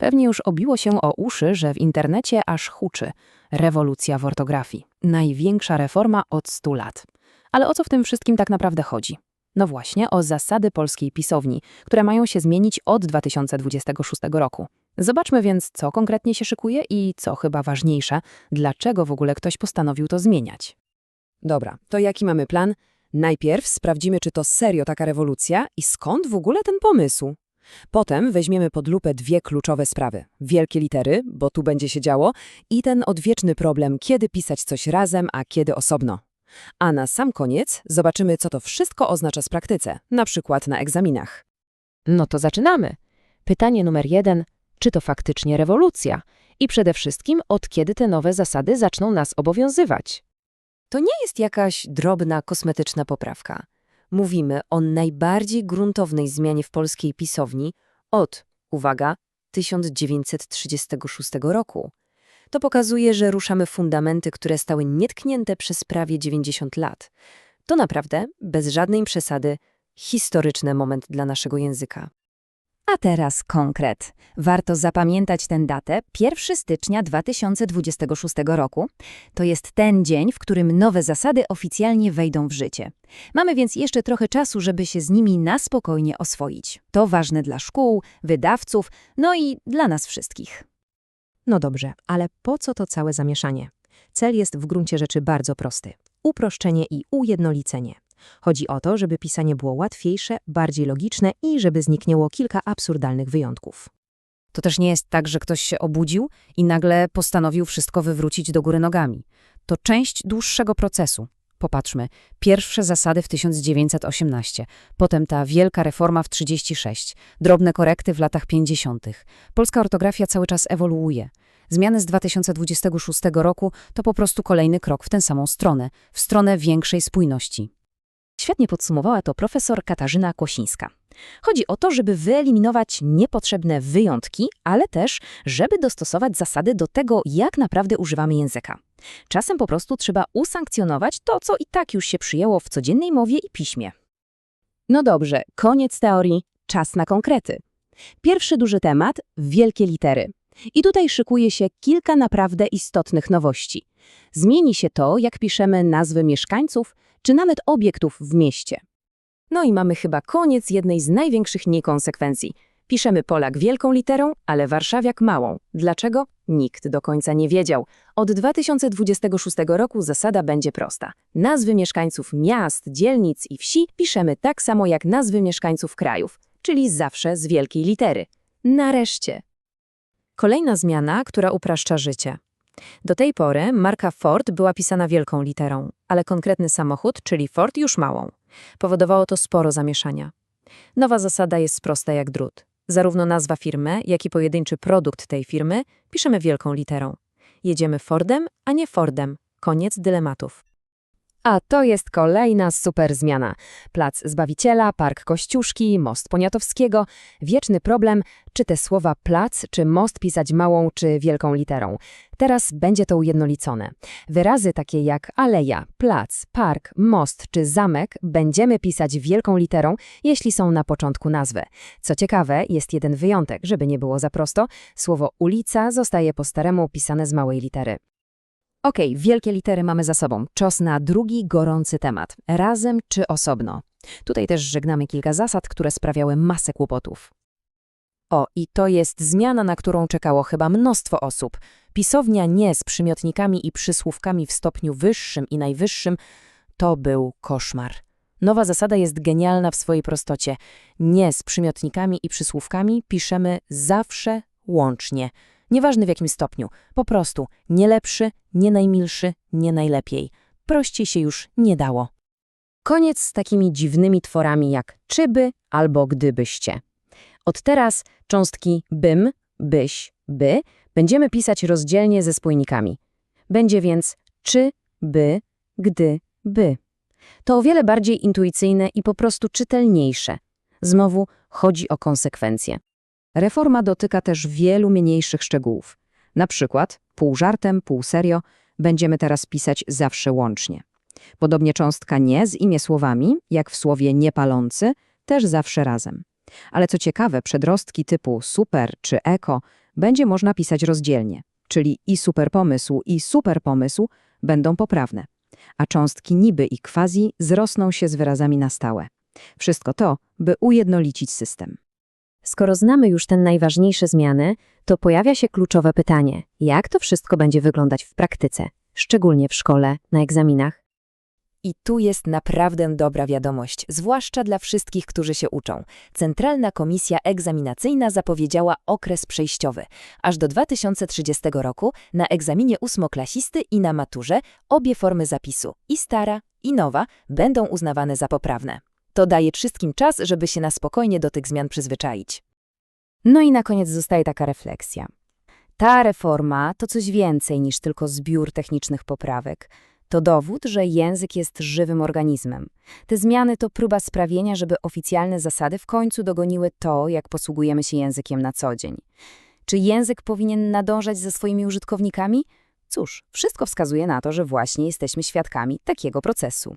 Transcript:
Pewnie już obiło się o uszy, że w internecie aż huczy. Rewolucja w ortografii. Największa reforma od 100 lat. Ale o co w tym wszystkim tak naprawdę chodzi? No właśnie, o zasady polskiej pisowni, które mają się zmienić od 2026 roku. Zobaczmy więc, co konkretnie się szykuje i, co chyba ważniejsze, dlaczego w ogóle ktoś postanowił to zmieniać. Dobra, to jaki mamy plan? Najpierw sprawdzimy, czy to serio taka rewolucja i skąd w ogóle ten pomysł. Potem weźmiemy pod lupę dwie kluczowe sprawy. Wielkie litery, bo tu będzie się działo, i ten odwieczny problem, kiedy pisać coś razem, a kiedy osobno. A na sam koniec zobaczymy, co to wszystko oznacza w praktyce, na przykład na egzaminach. No to zaczynamy. Pytanie numer jeden. Czy to faktycznie rewolucja? I przede wszystkim, od kiedy te nowe zasady zaczną nas obowiązywać? To nie jest jakaś drobna, kosmetyczna poprawka. Mówimy o najbardziej gruntownej zmianie w polskiej pisowni od, uwaga, 1936 roku. To pokazuje, że ruszamy fundamenty, które stały nietknięte przez prawie 90 lat. To naprawdę, bez żadnej przesady, historyczny moment dla naszego języka. A teraz konkret. Warto zapamiętać tę datę 1 stycznia 2026 roku. To jest ten dzień, w którym nowe zasady oficjalnie wejdą w życie. Mamy więc jeszcze trochę czasu, żeby się z nimi na spokojnie oswoić. To ważne dla szkół, wydawców, no i dla nas wszystkich. No dobrze, ale po co to całe zamieszanie? Cel jest w gruncie rzeczy bardzo prosty. Uproszczenie i ujednolicenie. Chodzi o to, żeby pisanie było łatwiejsze, bardziej logiczne i żeby zniknęło kilka absurdalnych wyjątków. To też nie jest tak, że ktoś się obudził i nagle postanowił wszystko wywrócić do góry nogami. To część dłuższego procesu. Popatrzmy. Pierwsze zasady w 1918, potem ta wielka reforma w 36, drobne korekty w latach 50. Polska ortografia cały czas ewoluuje. Zmiany z 2026 roku to po prostu kolejny krok w tę samą stronę, w stronę większej spójności. Świetnie podsumowała to profesor Katarzyna Kosińska. Chodzi o to, żeby wyeliminować niepotrzebne wyjątki, ale też, żeby dostosować zasady do tego, jak naprawdę używamy języka. Czasem po prostu trzeba usankcjonować to, co i tak już się przyjęło w codziennej mowie i piśmie. No dobrze, koniec teorii, czas na konkrety. Pierwszy duży temat – wielkie litery. I tutaj szykuje się kilka naprawdę istotnych nowości. Zmieni się to, jak piszemy nazwy mieszkańców, czy nawet obiektów w mieście. No i mamy chyba koniec jednej z największych niekonsekwencji. Piszemy Polak wielką literą, ale warszawiak małą. Dlaczego? Nikt do końca nie wiedział. Od 2026 roku zasada będzie prosta. Nazwy mieszkańców miast, dzielnic i wsi piszemy tak samo jak nazwy mieszkańców krajów, czyli zawsze z wielkiej litery. Nareszcie! Kolejna zmiana, która upraszcza życie. Do tej pory marka Ford była pisana wielką literą, ale konkretny samochód, czyli Ford, już małą. Powodowało to sporo zamieszania. Nowa zasada jest prosta jak drut. Zarówno nazwa firmy, jak i pojedynczy produkt tej firmy piszemy wielką literą. Jedziemy Fordem, a nie Fordem. Koniec dylematów. A to jest kolejna super zmiana. Plac Zbawiciela, Park Kościuszki, Most Poniatowskiego. Wieczny problem, czy te słowa plac, czy most pisać małą, czy wielką literą. Teraz będzie to ujednolicone. Wyrazy takie jak aleja, plac, park, most czy zamek będziemy pisać wielką literą, jeśli są na początku nazwy. Co ciekawe, jest jeden wyjątek, żeby nie było za prosto. Słowo ulica zostaje po staremu pisane z małej litery. Okej, wielkie litery mamy za sobą. Czas na drugi gorący temat. Razem czy osobno. Tutaj też żegnamy kilka zasad, które sprawiały masę kłopotów. O, i to jest zmiana, na którą czekało chyba mnóstwo osób. Pisownia nie z przymiotnikami i przysłówkami w stopniu wyższym i najwyższym to był koszmar. Nowa zasada jest genialna w swojej prostocie. Nie z przymiotnikami i przysłówkami piszemy zawsze łącznie. Nieważne w jakim stopniu, po prostu nie lepszy, nie najmilszy, nie najlepiej. Prościej się już nie dało. Koniec z takimi dziwnymi tworami jak czyby albo gdybyście. Od teraz cząstki bym, byś, by będziemy pisać rozdzielnie ze spójnikami. Będzie więc czy, by, gdy, by. To o wiele bardziej intuicyjne i po prostu czytelniejsze. Znowu chodzi o konsekwencje. Reforma dotyka też wielu mniejszych szczegółów. Na przykład pół żartem, pół serio będziemy teraz pisać zawsze łącznie. Podobnie cząstka nie z imię słowami, jak w słowie niepalący, też zawsze razem. Ale co ciekawe, przedrostki typu super czy eko będzie można pisać rozdzielnie, czyli i superpomysł, i superpomysł będą poprawne, a cząstki niby i quasi zrosną się z wyrazami na stałe. Wszystko to, by ujednolicić system. Skoro znamy już te najważniejsze zmiany, to pojawia się kluczowe pytanie: jak to wszystko będzie wyglądać w praktyce, szczególnie w szkole, na egzaminach? I tu jest naprawdę dobra wiadomość, zwłaszcza dla wszystkich, którzy się uczą. Centralna Komisja Egzaminacyjna zapowiedziała okres przejściowy. Aż do 2030 roku na egzaminie ósmoklasisty i na maturze obie formy zapisu, i stara, i nowa, będą uznawane za poprawne. To daje wszystkim czas, żeby się na spokojnie do tych zmian przyzwyczaić. No i na koniec zostaje taka refleksja. Ta reforma to coś więcej niż tylko zbiór technicznych poprawek. To dowód, że język jest żywym organizmem. Te zmiany to próba sprawienia, żeby oficjalne zasady w końcu dogoniły to, jak posługujemy się językiem na co dzień. Czy język powinien nadążać za swoimi użytkownikami? Cóż, wszystko wskazuje na to, że właśnie jesteśmy świadkami takiego procesu.